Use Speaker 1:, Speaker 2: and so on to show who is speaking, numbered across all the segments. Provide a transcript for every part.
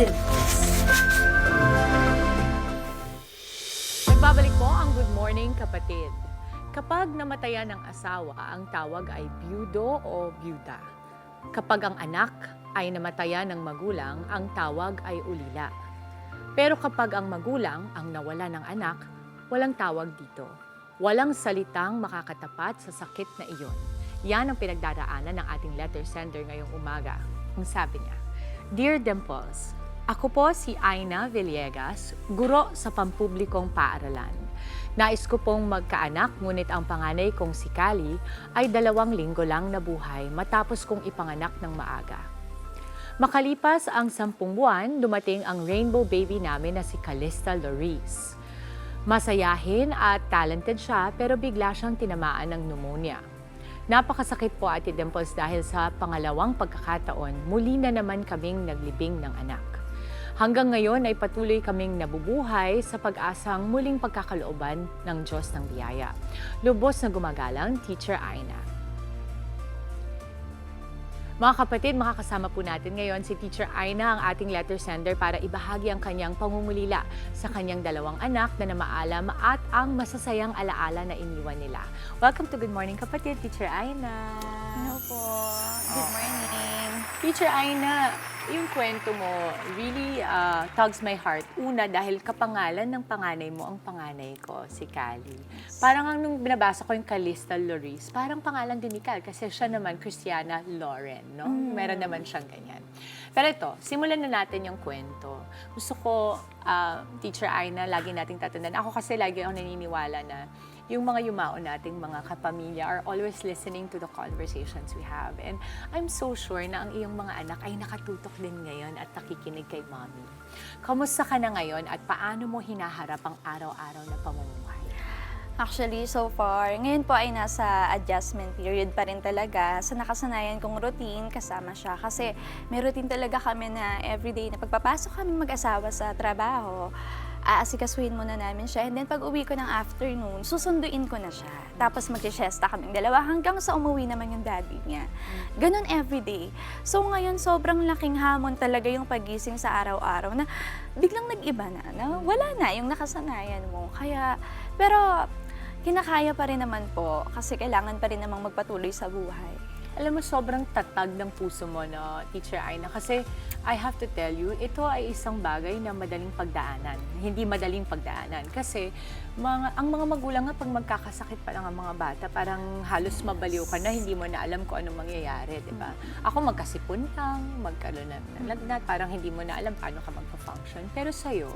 Speaker 1: Dimples.
Speaker 2: Nagbabalik po ang Good Morning Kapatid. Kapag namatayan ng asawa, ang tawag ay byudo o byuda. Kapag ang anak ay namatayan ng magulang, ang tawag ay ulila. Pero kapag ang magulang ang nawala ng anak, walang tawag dito. Walang salitang makakatapat sa sakit na iyon. Yan ang pinagdaraanan ng ating letter sender ngayong umaga. Ang sabi niya, Dear Dimples, ako po si Aina Villegas, guro sa pampublikong paaralan. Nais ko pong magkaanak, ngunit ang panganay kong si Kali ay dalawang linggo lang nabuhay matapos kong ipanganak ng maaga. Makalipas ang sampung buwan, dumating ang rainbow baby namin na si Calista Loris. Masayahin at talented siya pero bigla siyang tinamaan ng pneumonia. Napakasakit po Ate Dimples dahil sa pangalawang pagkakataon, muli na naman kaming naglibing ng anak. Hanggang ngayon ay patuloy kaming nabubuhay sa pag-asang muling pagkakalooban ng Diyos ng biyaya. Lubos na gumagalang, Teacher Aina. Mga kapatid, makakasama po natin ngayon si Teacher Aina, ang ating letter sender para ibahagi ang kanyang pangungulila sa kanyang dalawang anak na namaalam at ang masasayang alaala na iniwan nila. Welcome to Good Morning Kapatid, Teacher Aina.
Speaker 3: Hello po. Good morning.
Speaker 2: Teacher Aina, yung kwento mo really uh, tugs my heart. Una, dahil kapangalan ng panganay mo ang panganay ko, si Kali. Parang ang nung binabasa ko yung Calista Loris, parang pangalan din ni Cal kasi siya naman Christiana Lauren, no? Meron naman siyang ganyan. Pero ito, simulan na natin yung kwento. Gusto ko, uh, Teacher Aina, lagi nating tatandaan. Ako kasi lagi ako naniniwala na yung mga yumao nating mga kapamilya are always listening to the conversations we have. And I'm so sure na ang iyong mga anak ay nakatutok din ngayon at nakikinig kay mommy. Kamusta ka na ngayon at paano mo hinaharap ang araw-araw na pamumuhay?
Speaker 3: Actually, so far, ngayon po ay nasa adjustment period pa rin talaga sa nakasanayan kong routine kasama siya. Kasi may routine talaga kami na everyday na pagpapasok kami mag-asawa sa trabaho, aasikasuhin muna namin siya. And then pag uwi ko ng afternoon, susunduin ko na siya. Tapos mag-siesta kaming dalawa hanggang sa umuwi naman yung daddy niya. Ganon everyday. So ngayon, sobrang laking hamon talaga yung pagising sa araw-araw na biglang nag-iba na, na wala na yung nakasanayan mo. Kaya, pero kinakaya pa rin naman po kasi kailangan pa rin namang magpatuloy sa buhay.
Speaker 2: Alam mo, sobrang tatag ng puso mo, no, Teacher Aina. Kasi I have to tell you, ito ay isang bagay na madaling pagdaanan. Hindi madaling pagdaanan. Kasi mga, ang mga magulang nga, pag magkakasakit pa lang ang mga bata, parang halos mabaliw ka na, hindi mo na alam kung anong mangyayari, di ba? Ako magkasipon lang, magkaroon ng lagnat, parang hindi mo na alam paano ka magpa-function. Pero sa'yo,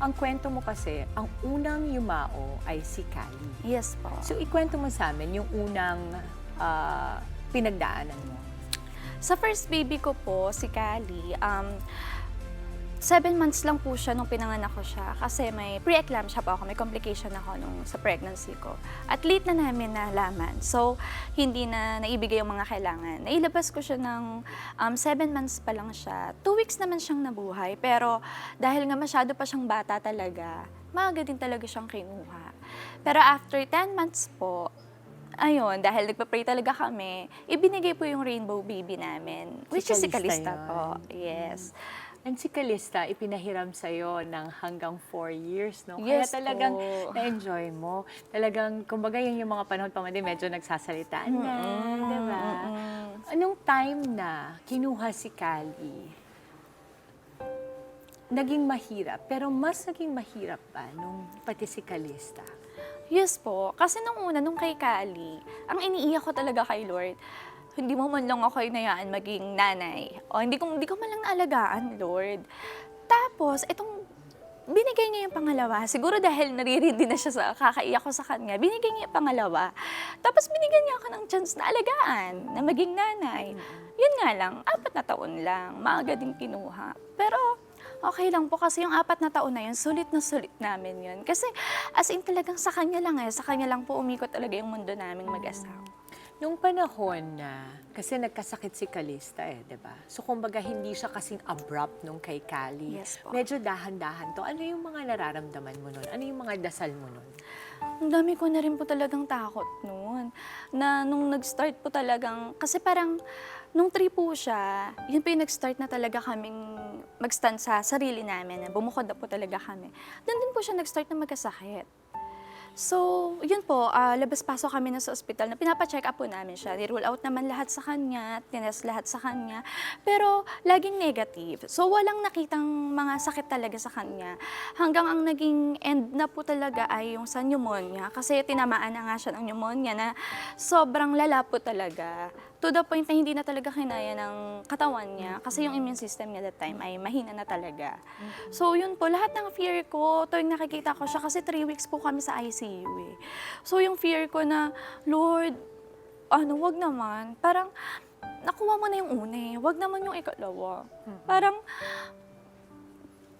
Speaker 2: ang kwento mo kasi, ang unang yumao ay si Kali.
Speaker 3: Yes po.
Speaker 2: So, ikwento mo sa amin yung unang ah, pinagdaanan mo.
Speaker 3: Sa first baby ko po, si Kali, um, seven months lang po siya nung pinanganak ko siya kasi may pre-eclampsia po ako, may complication ako nung sa pregnancy ko. At late na namin nalaman. So, hindi na naibigay yung mga kailangan. Nailabas ko siya ng um, seven months pa lang siya. Two weeks naman siyang nabuhay. Pero dahil nga masyado pa siyang bata talaga, maaga din talaga siyang kinuha. Pero after 10 months po, ayun, dahil nagpa-pray talaga kami, ibinigay po yung rainbow baby namin. Which is si
Speaker 2: yun.
Speaker 3: po. Yes.
Speaker 2: And si Calista, ipinahiram sa'yo ng hanggang four years, no?
Speaker 3: Yes
Speaker 2: Kaya talagang na-enjoy mo. Talagang, kumbaga yun yung mga panahon pa man din, medyo nagsasalitaan na, di ba?
Speaker 3: Mm-mm.
Speaker 2: Anong time na kinuha si Kali, naging mahirap, pero mas naging mahirap pa nung pati si Calista.
Speaker 3: Yes po. Kasi nung una, nung kay Kali, ang iniiyak ko talaga kay Lord, hindi mo man lang ako inayaan maging nanay. O hindi ko, hindi ko man lang naalagaan, Lord. Tapos, itong binigay niya yung pangalawa. Siguro dahil naririndi na siya sa kakaiyak ko sa kanya, binigay niya yung pangalawa. Tapos binigyan niya ako ng chance na alagaan, na maging nanay. Yun nga lang, apat na taon lang, maaga din kinuha. Pero okay lang po kasi yung apat na taon na yun, sulit na sulit namin yun. Kasi as in talagang sa kanya lang eh, sa kanya lang po umikot talaga yung mundo naming mag-asawa.
Speaker 2: Nung panahon na, kasi nagkasakit si Calista eh, di ba? So kumbaga hindi siya kasing abrupt nung kay Kali.
Speaker 3: Yes po.
Speaker 2: Medyo dahan-dahan to. Ano yung mga nararamdaman mo nun? Ano yung mga dasal mo nun?
Speaker 3: Ang dami ko na rin po talagang takot noon. Na nung nag-start po talagang, kasi parang nung three po siya, yun po yung nag-start na talaga kaming mag-stand sa sarili namin, na bumukod na po talaga kami. Doon din po siya nag-start na magkasakit. So, yun po, ah, labas-pasok kami na sa ospital na pinapacheck up po namin siya. Ni-rule out naman lahat sa kanya, tinest lahat sa kanya. Pero, laging negative. So, walang nakitang mga sakit talaga sa kanya. Hanggang ang naging end na po talaga ay yung sa pneumonia. Kasi tinamaan na nga siya ng pneumonia na sobrang lala po talaga. To the point na hindi na talaga kinaya ng katawan niya. Kasi yung immune system niya that time ay mahina na talaga. So yun po, lahat ng fear ko, tuwing nakikita ko siya, kasi three weeks po kami sa ICU eh. So yung fear ko na, Lord, ano, wag naman. Parang, nakuha mo na yung una eh. Wag naman yung ikalawa. Parang,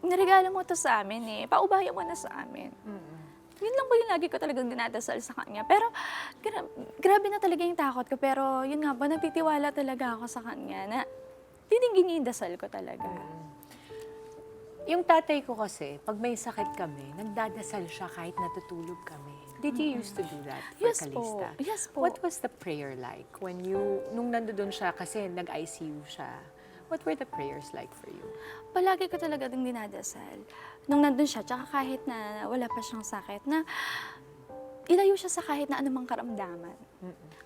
Speaker 3: niregalo mo to sa amin eh. Paubaya mo na sa amin. Yun lang po yung lagi ko talagang dinadasal sa kanya. Pero, gra- grabe na talaga yung takot ko. Pero, yun nga po, nagtitiwala talaga ako sa kanya na tinigin yung dasal ko talaga.
Speaker 2: Yung tatay ko kasi, pag may sakit kami, nagdadasal siya kahit natutulog kami. Did you used to do that for
Speaker 3: Yes po. Yes po.
Speaker 2: What was the prayer like when you, nung nandoon siya kasi nag-ICU siya, what were the prayers like for you?
Speaker 3: Palagi ko talaga ding dinadasal. Nung nandun siya, tsaka kahit na wala pa siyang sakit, na ilayo siya sa kahit na anumang karamdaman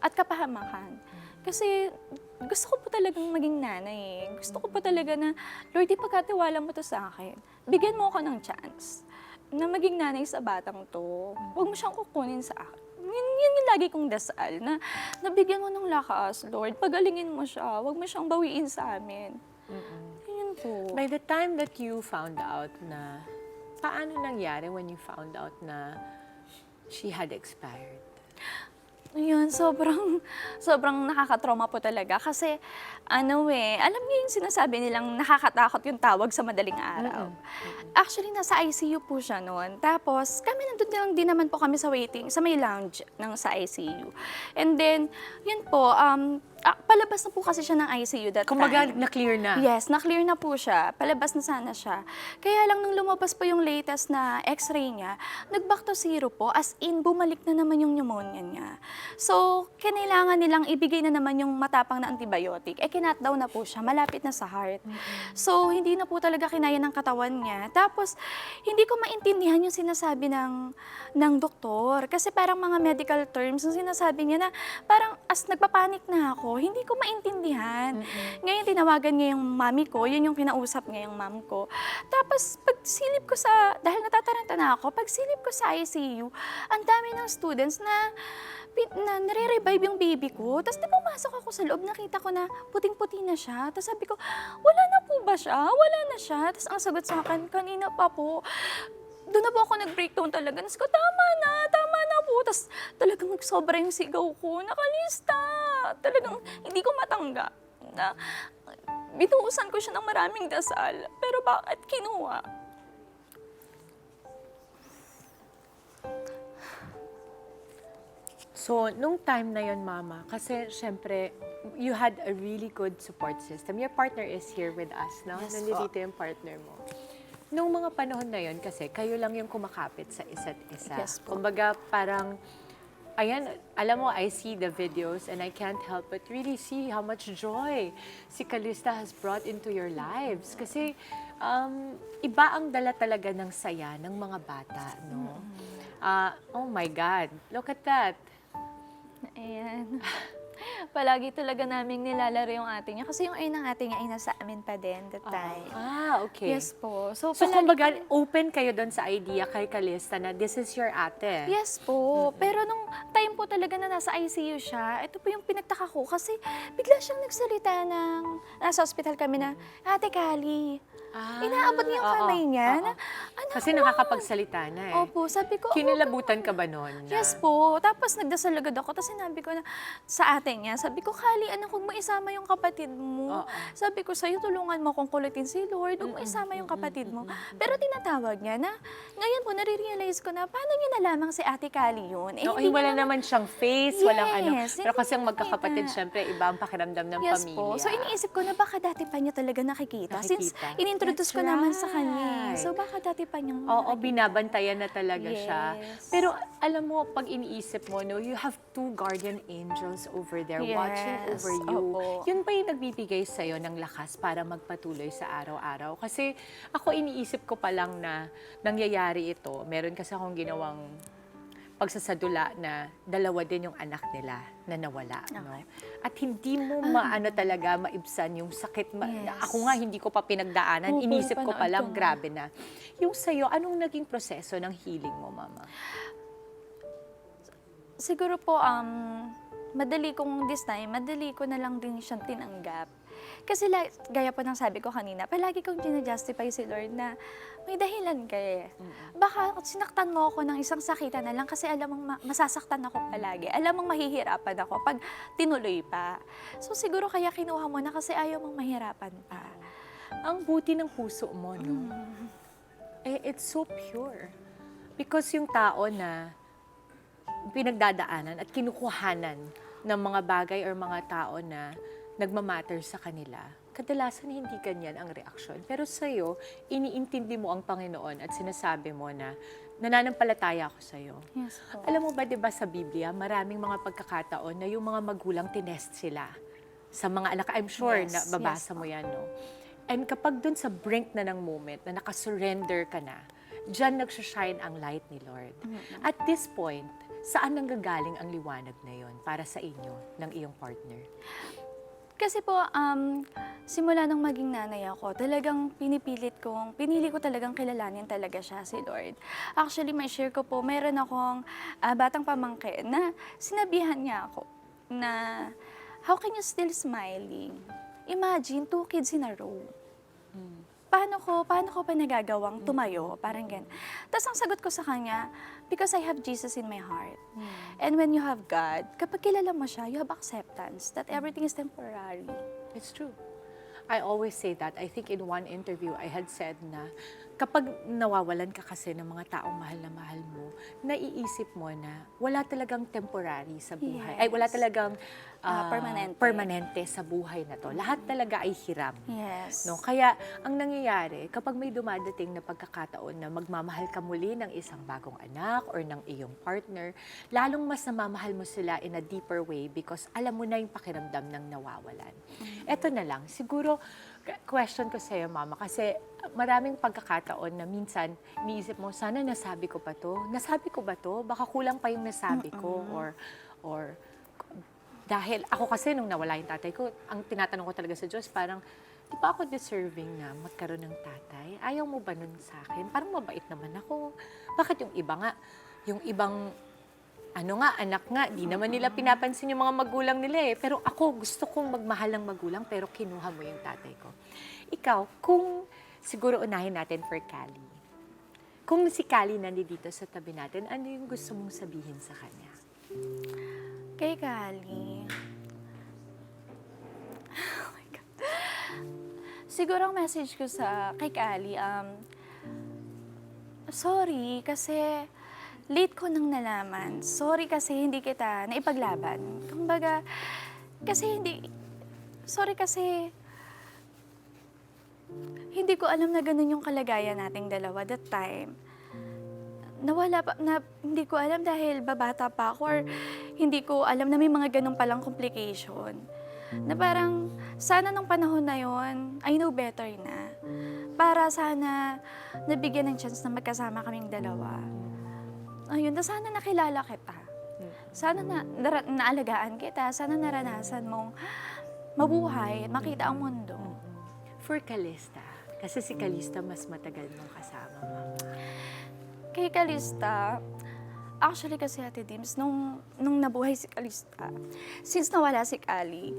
Speaker 3: at kapahamakan. Kasi gusto ko po talagang maging nanay. Gusto ko po talaga na, Lord, ipagkatiwala mo to sa akin. Bigyan mo ako ng chance na maging nanay sa batang to. Huwag mo siyang kukunin sa akin. Yun, yun yung lagi kong dasal, na nabigyan mo ng lakas, Lord. Pagalingin mo siya. Huwag mo siyang bawiin sa amin. Yun po.
Speaker 2: By the time that you found out na, paano nangyari when you found out na she had expired?
Speaker 3: Ayun, sobrang, sobrang nakakatrauma po talaga. Kasi, ano eh, alam niyo yung sinasabi nilang nakakatakot yung tawag sa madaling araw. Actually, nasa ICU po siya noon. Tapos, kami nandun lang din naman po kami sa waiting, sa may lounge ng sa ICU. And then, yun po, um, ah, palabas na po kasi siya ng ICU that
Speaker 2: Kumbaga,
Speaker 3: time.
Speaker 2: na-clear na.
Speaker 3: Yes, na-clear na po siya. Palabas na sana siya. Kaya lang nung lumabas po yung latest na x-ray niya, nag-back to zero po, as in, bumalik na naman yung pneumonia niya. So, kinailangan nilang ibigay na naman yung matapang na antibiotic. Eh, kinat down na po siya, malapit na sa heart. So, hindi na po talaga kinaya ng katawan niya. Tapos, hindi ko maintindihan yung sinasabi ng, ng doktor. Kasi parang mga medical terms, yung sinasabi niya na parang as nagpapanik na ako, hindi ko maintindihan. Ngayon, tinawagan niya yung mami ko, yun yung kinausap niya yung mom ko. Tapos, pag silip ko sa, dahil natataranta na ako, pag silip ko sa ICU, ang dami ng students na, pin- na nare-revive yung baby ko. Tapos, di pumasok ako sa loob, nakita ko na puting-puti na siya. Tapos sabi ko, wala na po ba siya? Wala na siya. Tapos ang sagot sa akin, kanina pa po. Doon na po ako nag-breakdown talaga. Tapos ko, tama na, tama na po. Tapos talagang nagsobra yung sigaw ko. Nakalista. Talagang hindi ko matanggap na binuhusan ko siya ng maraming dasal. Pero bakit kinuha?
Speaker 2: So, nung time na yon mama, kasi syempre, you had a really good support system. Your partner is here with us, no?
Speaker 3: Yes
Speaker 2: Nandito yung partner mo. Nung mga panahon na yon kasi kayo lang yung kumakapit sa isa't isa.
Speaker 3: Yes po.
Speaker 2: Kumbaga, parang, ayan, alam mo, I see the videos and I can't help but really see how much joy si Calista has brought into your lives. Kasi, um, iba ang dala talaga ng saya ng mga bata, no? Ah, oh my God, look at that.
Speaker 3: Ayan. Palagi talaga naming nilalaro yung ate niya. Kasi yung ay ng ate niya ay nasa amin pa din that time.
Speaker 2: Ah, okay.
Speaker 3: Yes po. So,
Speaker 2: So,
Speaker 3: palagi
Speaker 2: kumbaga, open kayo doon sa idea kay Kalista na this is your ate.
Speaker 3: Yes po. Pero nung time po talaga na nasa ICU siya, ito po yung pinagtaka ko kasi bigla siyang nagsalita ng, nasa hospital kami na, Ate Kali,
Speaker 2: Ah,
Speaker 3: inaabot niya yung
Speaker 2: oo,
Speaker 3: kamay niya
Speaker 2: oo.
Speaker 3: na, anak
Speaker 2: Kasi
Speaker 3: mo."
Speaker 2: nakakapagsalita na eh.
Speaker 3: Opo, sabi ko, "Oo,
Speaker 2: Kinilabutan ka ba noon? na-
Speaker 3: Yes po. Tapos nagdasal agad ako. Tapos sinabi ko na sa ate niya, sabi ko, Kali, anak, huwag mo isama yung kapatid mo.
Speaker 2: Oo.
Speaker 3: Sabi ko, sa'yo, tulungan mo kung kulitin si Lord. Huwag mo isama yung kapatid mo. Pero tinatawag niya na, ngayon po, nare-realize ko na, paano niya nalamang si ate Kali yun? Eh,
Speaker 2: No,
Speaker 3: hindi
Speaker 2: wala
Speaker 3: niya
Speaker 2: naman siyang face, walang ano.
Speaker 3: Yes,
Speaker 2: Pero
Speaker 3: hindi
Speaker 2: kasi ang
Speaker 3: niya
Speaker 2: magkakapatid,
Speaker 3: nakita.
Speaker 2: syempre, iba ang pakiramdam ng
Speaker 3: Yes
Speaker 2: pamilya.
Speaker 3: po. So iniisip ko na baka dati pa niya talaga nakikita. Since
Speaker 2: Nakikita.
Speaker 3: Inintroduce ko
Speaker 2: That's
Speaker 3: naman sa kanya.
Speaker 2: right.
Speaker 3: So baka dati pa niyang
Speaker 2: Oo,
Speaker 3: nakikita.
Speaker 2: binabantayan na talaga siya.
Speaker 3: Yes.
Speaker 2: Pero alam mo, pag iniisip mo, no, you have two guardian angels over there,
Speaker 3: Yes,
Speaker 2: watching over you.
Speaker 3: opo.
Speaker 2: Yun ba yung nagbibigay sa'yo ng lakas para magpatuloy sa araw-araw? Kasi ako iniisip ko pa lang na nangyayari ito. Meron kasi akong ginawang pagsasadula na dalawa din yung anak nila na nawala. No?
Speaker 3: Okay.
Speaker 2: At hindi mo maano talaga maibsan yung sakit. Ma-
Speaker 3: Yes.
Speaker 2: Ako nga hindi ko pa pinagdaanan.
Speaker 3: Oo,
Speaker 2: Inisip ko pa lang, grabe na. Yung sa'yo, anong naging proseso ng healing mo, Mama?
Speaker 3: Siguro po, um, madali kong this time, madali ko na lang din siyang tinanggap. Kasi la- gaya po ng sabi ko kanina, palagi kong ginajustify si Lord na may dahilan ka eh. Baka sinaktan mo ako ng isang sakitan na lang kasi alam mong ma- masasaktan ako palagi. Alam mong mahihirapan ako pag tinuloy pa. So siguro kaya kinuha mo na kasi ayaw mong mahirapan pa.
Speaker 2: Ang buti ng puso mo, no? Eh, it's so pure. Because yung tao na pinagdadaanan at kinukuhanan ng mga bagay or mga tao na nagmamatter sa kanila, kadalasan hindi ganyan ang reaksyon. Pero sa'yo, iniintindi mo ang Panginoon at sinasabi mo na nananampalataya ako sa'yo.
Speaker 3: Yes po.
Speaker 2: Alam mo ba, di ba sa Biblia, maraming mga pagkakataon na yung mga magulang tinest sila sa mga anak. I'm sure
Speaker 3: Yes,
Speaker 2: na babasa
Speaker 3: yes
Speaker 2: mo yan, no? And kapag dun sa brink na ng moment, na nakasurrender ka na, dyan nagsushine ang light ni Lord. At this point, saan nanggagaling ang liwanag na yon para sa inyo, ng iyong partner?
Speaker 3: Kasi po, um, simula nung maging nanay ako, talagang pinipilit kong, pinili ko talagang kilalanin talaga siya, si Lord. Actually, may share ko po, meron akong ah, batang pamangkin na sinabihan niya ako na, how can you still smiling? Imagine, two kids in a row. Paano ko, paano ko pa nagagawang tumayo? Parang ganun. Tapos ang sagot ko sa kanya, because I have Jesus in my heart. And when you have God, kapag kilala mo siya, you have acceptance that everything is temporary.
Speaker 2: It's true. I always say that. I think in one interview, I had said na kapag nawawalan ka kasi ng mga taong mahal na mahal mo, naiisip mo na wala talagang temporary sa buhay. Ay, wala
Speaker 3: Yes.
Speaker 2: talagang
Speaker 3: Ah,
Speaker 2: ah,
Speaker 3: permanente.
Speaker 2: permanente sa buhay na to. Lahat talaga ay hiram.
Speaker 3: Yes.
Speaker 2: No? Kaya ang nangyayari, kapag may dumadating na pagkakataon na magmamahal ka muli ng isang bagong anak or ng iyong partner, lalong mas namamahal mo sila in a deeper way because alam mo na yung pakiramdam ng nawawalan. Eto na lang, siguro, question ko sa'yo, Mama, kasi maraming pagkakataon na minsan iniisip mo, sana nasabi ko pa to? Nasabi ko ba to? Baka kulang pa yung nasabi ko or or dahil ako kasi nung nawala yung tatay ko, ang tinatanong ko talaga sa Diyos, parang, di ba ako deserving na magkaroon ng tatay? Ayaw mo ba nun sa akin? Parang mabait naman ako. Bakit yung iba nga, yung ibang, ano nga, anak nga, di naman nila pinapansin yung mga magulang nila eh. Pero ako, gusto kong magmahal ng magulang, pero kinuha mo yung tatay ko. Ikaw, kung siguro unahin natin for Cali, kung si Cali nandito sa tabi natin, ano yung gusto mong sabihin sa kanya?
Speaker 3: Kay Kali. Oh my God. Siguro ang message ko sa kay Kali, um, sorry kasi late ko nang nalaman. Sorry kasi hindi kita naipaglaban. Kumbaga, kasi hindi, sorry kasi hindi ko alam na ganun yung kalagayan nating dalawa that time nawala pa, na hindi ko alam dahil babata pa ako or hindi ko alam na may mga ganun palang complication. Na parang, sana nung panahon na yon I know better na. Para sana nabigyan ng chance na magkasama kaming dalawa. Ayun, na sana nakilala kita. Sana na, nara- naalagaan kita. Sana naranasan mong mabuhay, makita ang mundo.
Speaker 2: For Kalista, kasi si Kalista mas matagal mong kasama, Mama.
Speaker 3: Kay Kalista, actually kasi Ate Dims, nung, nung nabuhay si Kalista, since nawala si Kali,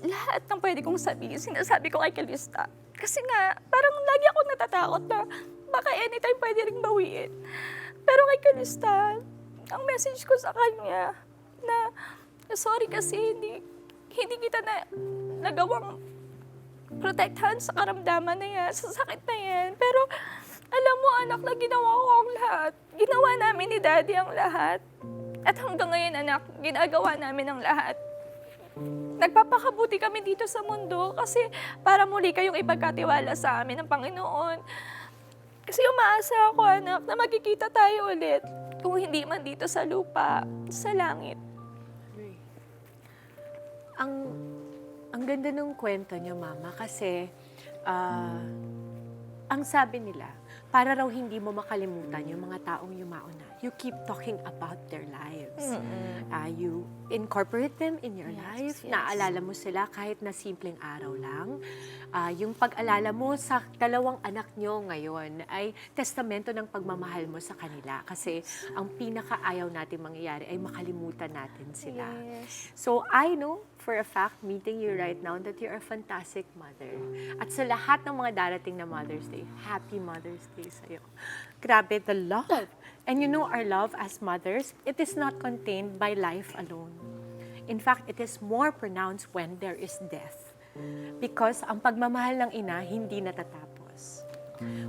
Speaker 3: lahat ng pwede kong sabihin, sinasabi ko kay Kalista. Kasi nga, parang lagi akong natatakot na baka anytime pwede rin bawiin. Pero kay Kalista, ang message ko sa kanya na sorry kasi hindi, hindi kita na nagawang protektahan sa karamdaman na yan, sa sakit na yan. Pero alam mo anak na ginawa ko ang lahat. Ginawa namin ni daddy ang lahat. At hanggang ngayon anak, ginagawa namin ang lahat. Nagpapakabuti kami dito sa mundo kasi para muli kayong ipagkatiwala sa amin ng Panginoon. Kasi umaasa ako anak na magkikita tayo ulit. Kung hindi man dito sa lupa, sa langit.
Speaker 2: ang ang ganda ng kwento niyo, Mama, kasi ah, ang sabi nila, para raw hindi mo makalimutan yung mga taong yumauna. You keep talking about their lives. Ah, you incorporate them in your
Speaker 3: Yes,
Speaker 2: life.
Speaker 3: yes.
Speaker 2: Naalala mo sila kahit na simpleng araw lang. Ah, yung pag-alala mo sa dalawang anak nyo ngayon ay testamento ng pagmamahal mo sa kanila. Kasi ang pinakaayaw natin mangyayari ay makalimutan natin sila.
Speaker 3: Yes.
Speaker 2: So I know for a fact, meeting you right now, that you're a fantastic mother. At sa lahat ng mga darating na Mother's Day, Happy Mother's Day sa'yo. Grabe, the love. And you know, our love as mothers, it is not contained by life alone. In fact, it is more pronounced when there is death. Because ang pagmamahal ng ina hindi natatapos.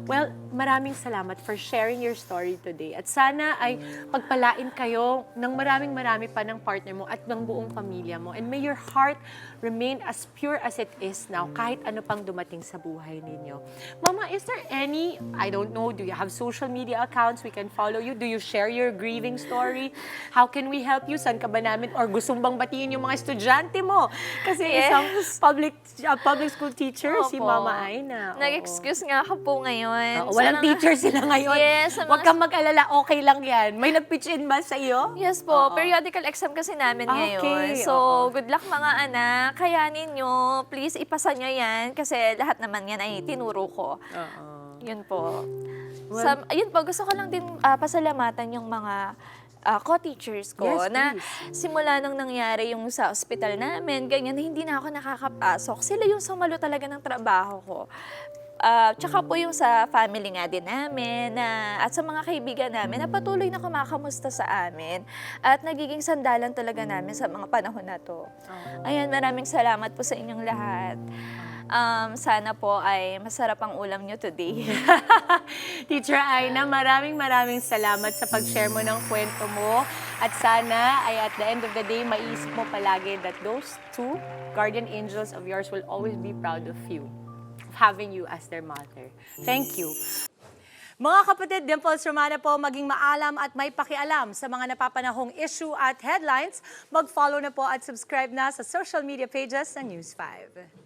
Speaker 2: Well, maraming salamat for sharing your story today. At sana ay pagpalain kayo ng maraming marami pa ng partner mo at ng buong pamilya mo. And may your heart remain as pure as it is now, kahit ano pang dumating sa buhay ninyo. Mama, is there any, I don't know, do you have social media accounts we can follow you? Do you share your grieving story? How can we help you? Saan ka ba namin? Or gusto bang batiin yung mga estudyante mo? Kasi
Speaker 3: Yes.
Speaker 2: isang public uh, public school teacher, si
Speaker 3: Opo.
Speaker 2: Mama Aina.
Speaker 3: Nag-excuse nga ako po ngayon.
Speaker 2: Oo,
Speaker 3: Sa
Speaker 2: walang
Speaker 3: mga-
Speaker 2: teacher sila ngayon.
Speaker 3: Yes, sa
Speaker 2: Huwag
Speaker 3: mga-
Speaker 2: kang mag-alala, okay lang yan. May nag-pitch in ba sa iyo?
Speaker 3: Yes po,
Speaker 2: Oo.
Speaker 3: periodical exam kasi namin
Speaker 2: Okay,
Speaker 3: ngayon. So,
Speaker 2: oo.
Speaker 3: good luck mga anak. Kayanin nyo. Please, ipasa nyo yan. Kasi lahat naman yan ay tinuro ko.
Speaker 2: Oo.
Speaker 3: Yun po.
Speaker 2: Well-
Speaker 3: Sa, ayun po, gusto ko lang din ah, pasalamatan yung mga ah, co-teachers ko
Speaker 2: Yes,
Speaker 3: na simula nung nangyari yung sa ospital namin, ganyan, na hindi na ako nakakapasok. Sila yung sumalo talaga ng trabaho ko. Ah, tsaka po yung sa family nga din namin na, at sa mga kaibigan namin na patuloy na kumakamusta sa amin at nagiging sandalan talaga namin sa mga panahon na to. Ayan, maraming salamat po sa inyong lahat. Um, sana po ay masarap ang ulam nyo today.
Speaker 2: Teacher Aina, maraming maraming salamat sa pag-share mo ng kwento mo. At sana ay at the end of the day, maisip mo palagi that those two guardian angels of yours will always be proud of you, having you as their mother. Thank you. Mga kapatid, Dimples Romana po, maging maalam at may pakialam sa mga napapanahong issue at headlines. Mag-follow na po at subscribe na sa social media pages ng News 5.